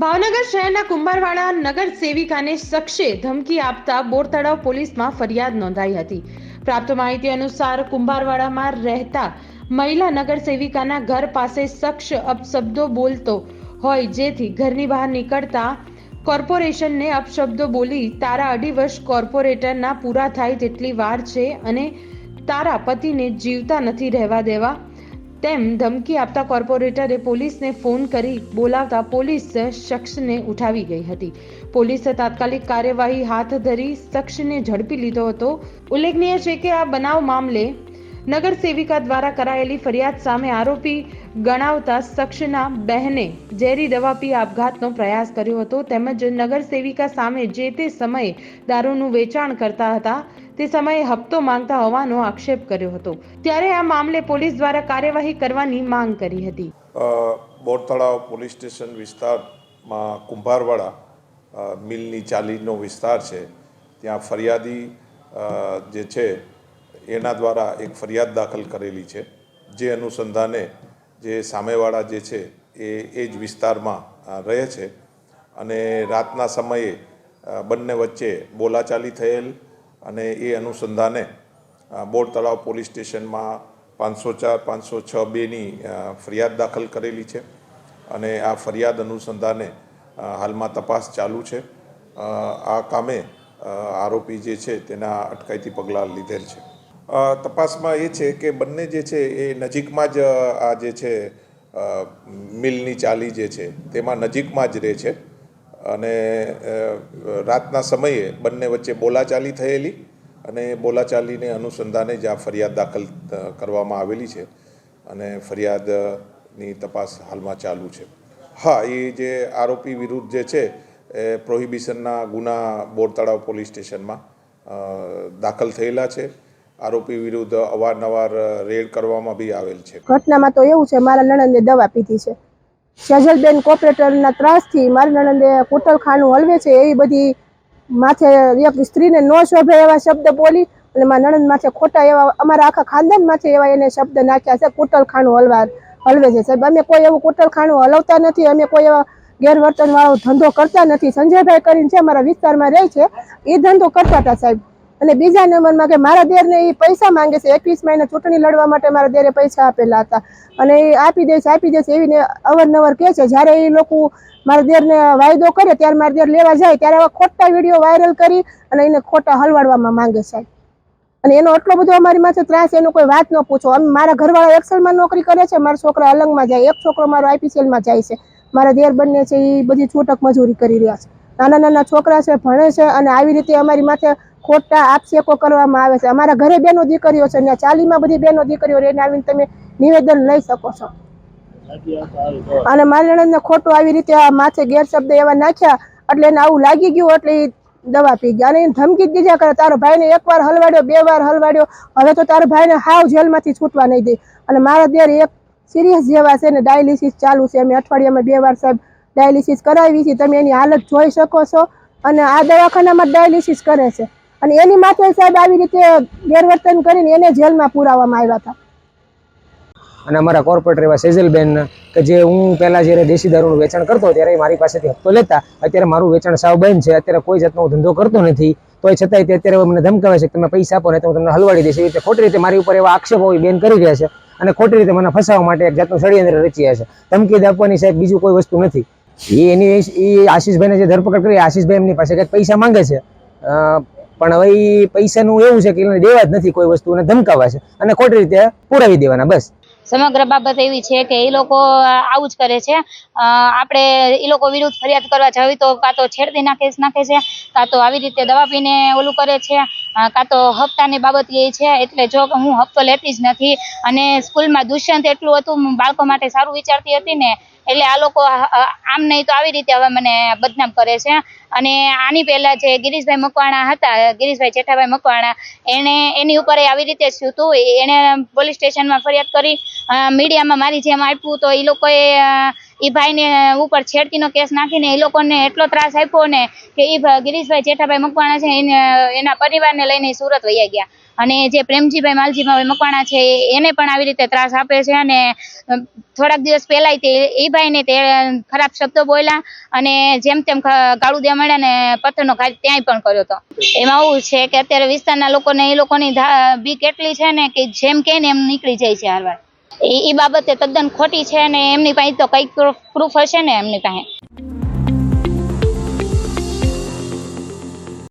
ભાવનગર શહેરના કુંભારવાડા નગર સેવિકાને શખ્સે ધમકી આપતા બોરતળાવ પોલીસમાં ફરિયાદ નોંધાઈ હતી. પ્રાપ્ત માહિતી અનુસાર કુંભારવાડામાં રહેતા મહિલા નગર સેવિકાના ઘર પાસે શખ્સ અપશબ્દો બોલતો હોય જેથી ઘરની બહાર નીકળતા કોર્પોરેશનને અપશબ્દો બોલી તારા અઢી વર્ષ કોર્પોરેટરના પૂરા થાય તેટલી વાર છે અને તારા પતિને જીવતા નથી રહેવા દેવા તેમ ધમકી આપતા કોર્પોરેટરે પોલીસને ફોન કરી બોલાવતા પોલીસ શખ્સને ઉઠાવી ગઈ હતી. પોલીસે તાત્કાલિક કાર્યવાહી હાથ ધરી શખ્સને ઝડપી લીધો હતો. ઉલ્લેખનીય છે કે આ બનાવ મામલે નગર સેવિકા દ્વારા કરાયેલી ફરિયાદ સામે આરોપી ગણાવતા શખ્સના બહેને ઝેરી દવા પી આપઘાતનો પ્રયાસ કર્યો હતો. તેમજ નગર સેવિકા સામે જે તે સમયે દારૂનું વેચાણ કરતા હતા તે સમયે હપ્તો માંગતા હોવાનો આક્ષેપ કર્યો હતો. ત્યારે આ મામલે પોલીસ દ્વારા કાર્યવાહી કરવાની માંગ કરી હતી. બોરતળાવ પોલીસ સ્ટેશન વિસ્તારમાં કુંભારવાડા મિલની ચાલીનો વિસ્તાર છે. ત્યાં ફરિયાદી જે છે, એના દ્વારા એક ફરિયાદ દાખલ કરેલી છે. જે અનુસંધાને જે સામેવાળા જે છે, એ એ જ વિસ્તારમાં રહે છે. અને રાતના સમયે બંને વચ્ચે બોલાચાલી થયેલ અને એ અનુસંધાને બોર તળાવ પોલીસ સ્ટેશનમાં પાંચસો ચાર, પાંચસો છ બેની ફરિયાદ દાખલ કરેલી છે. અને આ ફરિયાદ અનુસંધાને હાલમાં તપાસ ચાલુ છે. આ કામે આરોપી જે છે તેના અટકાયતી પગલાં લીધેલ છે. તપાસમાં એ છે કે બંને જે છે એ નજીકમાં જ આ જે છે મિલની ચાલી જે છે તેમાં નજીકમાં જ રહે છે. અને રાતના સમયે બંને વચ્ચે બોલાચાલી થયેલી અને બોલાચાલીને અનુસંધાને જ આ ફરિયાદ દાખલ કરવામાં આવેલી છે અને ફરિયાદની તપાસ હાલમાં ચાલુ છે. હા, એ જે આરોપી વિરુદ્ધ જે છે, એ પ્રોહિબિશનના ગુના બોરતળાવ પોલીસ સ્ટેશનમાં દાખલ થયેલા છે. આરોપી વિરુદ્ધ અવારનવાર રેડ કરવામાં બી આવેલ છે. ઘટનામાં તો એવું છે, મારા નણંદે દવા પીધી છે. સજલબેન કોપરેટરના ત્રાસથી મારી નણંદે કુટલખાનું હલવે છે, એવી બધી માથે એક સ્ત્રીને ન શોભે એવા શબ્દ બોલી અને મારા નણંદ માથે ખોટા એવા, અમારા આખા ખાનદાન માથે એવા એને શબ્દ નાખ્યા છે કુટલખાનું હલવા, હલવે છે. સાહેબ, અમે કોઈ એવું કુટલખાનું હલવતા નથી, અમે કોઈ એવા ગેરવર્તન વાળો ધંધો કરતા નથી. સંજયભાઈ કરીને છે અમારા વિસ્તારમાં રહે છે, એ ધંધો કરતા હતા સાહેબ. અને બીજા નંબરમાં કે મારા દેરને એ પૈસા માંગે છે. એકવીસ મહિને ચૂંટણી લડવા માટે મારા દેરે પૈસા આપેલા હતા. અને એ આપી દેશે આપી દેશે એવીને અવારનવાર કહે છે. જ્યારે એ લોકો મારા દેરને વાયદો કરે, ત્યારે મારા દેર લેવા જાય, ત્યારે આવા ખોટા વીડિયો વાયરલ કરી અને એને ખોટા હલવાડવામાં માંગે છે. અને એનો એટલો બધો અમારી માથે ત્રાસ, એનો કોઈ વાત ન પૂછો. અમે મારા ઘરવાળા એક્સેલમાં નોકરી કરે છે, મારા છોકરા અલંગમાં જાય, એક છોકરો મારો આઈપીસીએલમાં જાય છે. મારા દેર બંને છે એ બધી છૂટક મજૂરી કરી રહ્યા છે. નાના નાના છોકરા છે, ભણે છે અને આવી રીતે અમારી માથે ખોટા આક્ષેપો કરવામાં આવે છે. અમારા ઘરે બેનો દીકરીઓ છે ને ચાલીમાં બધી બેનો દીકરીઓ રહીને આવીને તમે નિવેદન લઈ શકો છો. અને મારી ખોટું આવી રીતે આ માથે ગેરશબ્દ એવા નાખ્યા એટલે એને આવું લાગી ગયું એટલે એ દવા પી ગયા. અને એને ધમકી દીધા કરે તારો ભાઈને એકવાર હલવાડ્યો, બે વાર હલવાડ્યો. હવે તો તારો ભાઈને હાવ જેલમાંથી છૂટવા નહીં દે. અને મારા દેર એક સિરિયસ જેવા છે ને ડાયાલિસિસ ચાલુ છે. અમે અઠવાડિયામાં બે વાર સાહેબ ડાયાલિસિસ કરાવી છે. તમે એની હાલત જોઈ શકો છો. અને આ દવાખાનામાં ડાયાલિસિસ કરે છે. અને એની માથે સાહેબ આવી રીતે ગેરવર્તન કરીને એને જેલમાં પુરાવવામાં આવ્યા હતા. અને અમારા કોર્પોરેટર એવા સેજલબેન કે જે હું પહેલાં જ્યારે દેશી દારૂનું વેચાણ કરતો ત્યારે મારી પાસેથી હપ્તો લેતા, અત્યારે મારું વેચાણ સાવ બંધ છે, અત્યારે કોઈ જાતનો હું ધંધો કરતો નથી. તોય છતાંય તે અત્યારે મને ધમકાવે છે કે તમે પૈસા આપો ને તો હું તમને હલવાડી દઈશ. એવી રીતે ખોટી રીતે મારી ઉપર એવા આક્ષેપો બેન કરી રહ્યા છે અને ખોટી રીતે મને ફસાવવા માટે એક જાતનું ષડયંત્ર રચી રહ્યા છે. ધમકી આપવાની સાહેબ બીજું કોઈ વસ્તુ નથી. એ એની એ આશીષભાઈને જે ધરપકડ કરી આશીષભાઈ એમની પાસે કંઈક પૈસા માંગે છે. પણ હવે એ પૈસાનું એવું છે કે દેવા જ નથી કોઈ વસ્તુને ધમકાવા છે. અને ખોટી રીતે પુરાવી દેવાના, બસ. સમગ્ર બાબત એવી છે કે એ લોકો આવું જ કરે છે. આપણે એ લોકો વિરુદ્ધ ફરિયાદ કરવા જાવી તો કાં તો છેડતીના કેસ નાખે છે, કાં તો આવી રીતે દવા પીને ઓલું કરે છે કાં તો હપ્તાની બાબત એ છે, એટલે જો હું હપ્તો લેતી જ નથી અને સ્કૂલમાં દુષ્યંત એટલું હતું બાળકો માટે સારું વિચારતી હતી ને, એટલે આ લોકો આમ નહીં તો આવી રીતે હવે મને બદનામ કરે છે. અને આની પહેલા જે ગિરીશભાઈ મકવાણા હતા, ગિરીશભાઈ જેઠાભાઈ મકવાણા, એણે એની ઉપર આવી રીતે થયું એણે પોલીસ સ્ટેશનમાં ફરિયાદ કરી મીડિયામાં મારી જેમ આપ્યું તો એ લોકોએ એ ભાઈને ઉપર છેડતીનો કેસ નાખીને એ લોકોને એટલો ત્રાસ આપ્યો ને કે એ ગિરીશભાઈ જેઠાભાઈ મકવાણા છે એને, એના પરિવારને લઈને સુરત વયા ગયા. અને જે પ્રેમજીભાઈ, માલજીભાઈ મકવાણા છે એને પણ આવી રીતે ત્રાસ આપે છે અને થોડાક દિવસ પહેલાય તે એ ભાઈને તે ખરાબ શબ્દો બોલ્યા અને જેમ તેમ ગાળું દેવા માંડ્યા ને પથ્થરનો ઘાટ ત્યાંય પણ કર્યો હતો. એમાં એવું છે કે અત્યારે વિસ્તારના લોકોને એ લોકોની બીક એટલી છે ને કે જેમ કે એમ નીકળી જાય છે હારવાર. એ બાબતે તદ્દન ખોટી છે અને એમની પાસે તો કંઈક પ્રૂફ હશે ને એમની પાસે.